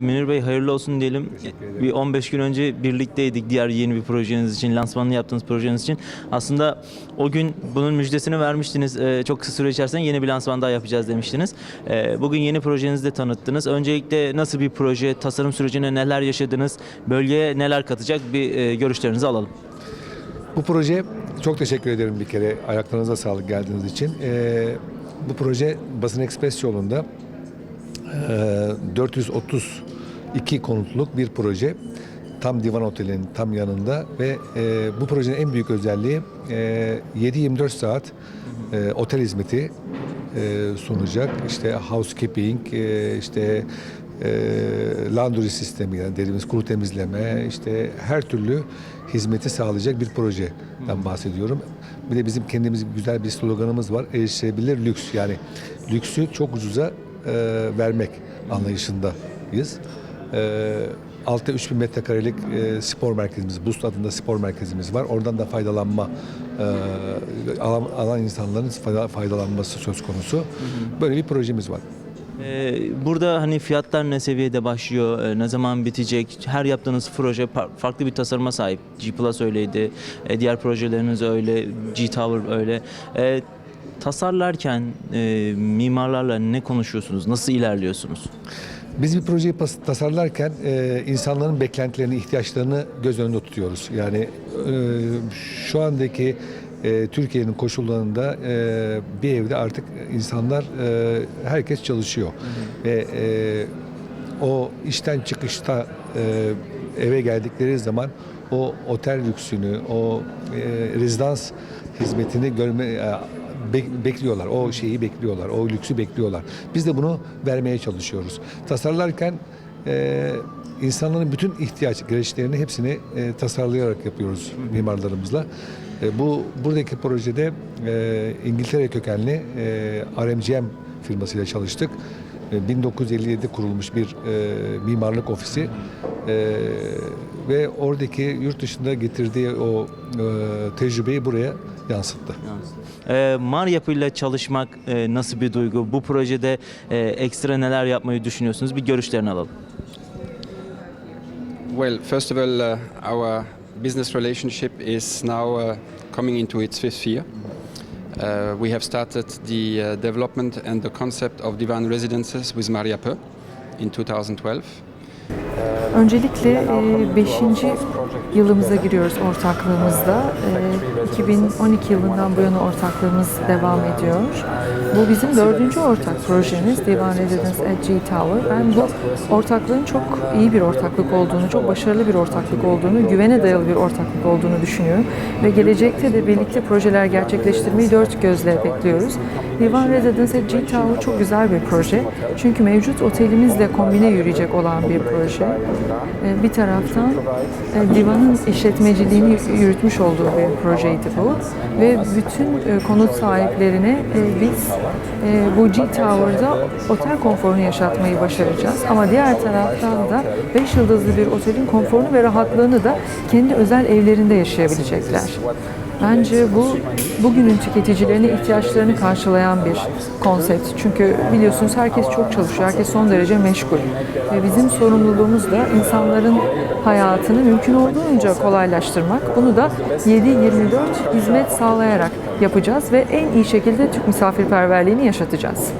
Münir Bey hayırlı olsun diyelim. Bir 15 gün önce birlikteydik diğer yeni bir projeniz için, lansmanını yaptığınız projeniz için. Aslında o gün bunun müjdesini vermiştiniz. Ee, çok kısa süre içerisinde yeni bir lansman daha yapacağız demiştiniz. Ee, bugün yeni projenizi de tanıttınız. Öncelikle nasıl bir proje, tasarım sürecine neler yaşadınız, bölgeye neler katacak bir e, görüşlerinizi alalım. Bu proje çok teşekkür ederim bir kere ayaklarınıza sağlık geldiğiniz için. Ee, bu proje Basın Ekspres yolunda 432 konutluk bir proje. Tam Divan Oteli'nin tam yanında ve e, bu projenin en büyük özelliği e, 7-24 saat e, otel hizmeti e, sunacak. İşte housekeeping, e, işte e, laundry sistemi yani dediğimiz kuru temizleme, işte her türlü hizmeti sağlayacak bir projeden bahsediyorum. Bir de bizim kendimiz güzel bir sloganımız var. Erişilebilir lüks yani lüksü çok ucuza e, vermek anlayışındayız. E, altta 3000 metrekarelik e, spor merkezimiz, Boost adında spor merkezimiz var. Oradan da faydalanma e, alan, alan insanların fayda- faydalanması söz konusu. Böyle bir projemiz var. Ee, burada hani fiyatlar ne seviyede başlıyor, e, ne zaman bitecek? Her yaptığınız proje farklı bir tasarıma sahip. G Plus öyleydi, e, diğer projeleriniz öyle, G Tower öyle. Tasarlarken e, mimarlarla ne konuşuyorsunuz, nasıl ilerliyorsunuz? Biz bir projeyi tasarlarken e, insanların beklentilerini, ihtiyaçlarını göz önünde tutuyoruz. Yani e, şu andaki e, Türkiye'nin koşullarında e, bir evde artık insanlar, e, herkes çalışıyor. Ve e, o işten çıkışta e, eve geldikleri zaman o otel lüksünü, o e, rezidans hizmetini görme, e, bek- bekliyorlar. O şeyi bekliyorlar. O lüksü bekliyorlar. Biz de bunu vermeye çalışıyoruz. Tasarlarken e, insanların bütün ihtiyaç gereçlerini hepsini e, tasarlayarak yapıyoruz mimarlarımızla. E, bu buradaki projede e, İngiltere kökenli e, RMGM firmasıyla çalıştık. E, 1957'de kurulmuş bir e, mimarlık ofisi E, ve oradaki yurt dışında getirdiği o e, tecrübeyi buraya yansıttı. E, Mar yapıyla çalışmak e, nasıl bir duygu? Bu projede e, ekstra neler yapmayı düşünüyorsunuz? Bir görüşlerini alalım. Well, first of all, uh, our business relationship is now uh, coming into its fifth year. Uh, we have started the uh, development and the concept of Divan Residences with Maria Peu in 2012. Öncelikle 5. yılımıza giriyoruz ortaklığımızda. E, 2012 yılından bu yana ortaklığımız devam ediyor. Bu bizim dördüncü ortak projemiz Divan Residence at Tower. Ben bu ortaklığın çok iyi bir ortaklık olduğunu, çok başarılı bir ortaklık olduğunu, güvene dayalı bir ortaklık olduğunu düşünüyorum. Ve gelecekte de birlikte projeler gerçekleştirmeyi dört gözle bekliyoruz. Divan Residence at G Tower çok güzel bir proje. Çünkü mevcut otelimizle kombine yürüyecek olan bir proje. Ee, Bir taraftan e, divanın işletmeciliğini yürütmüş olduğu bir projeydi bu. Ve bütün e, konut sahiplerine e, biz e, bu G Tower'da otel konforunu yaşatmayı başaracağız. Ama diğer taraftan da 5 yıldızlı bir otelin konforunu ve rahatlığını da kendi özel evlerinde yaşayabilecekler. Bence bu bugünün tüketicilerine ihtiyaçlarını karşılayan bir konsept. Çünkü biliyorsunuz herkes çok çalışıyor, herkes son derece meşgul. Ve bizim sorumluluğumuz da insanların hayatını mümkün olduğunca kolaylaştırmak. Bunu da 7-24 hizmet sağlayarak yapacağız ve en iyi şekilde Türk misafirperverliğini yaşatacağız.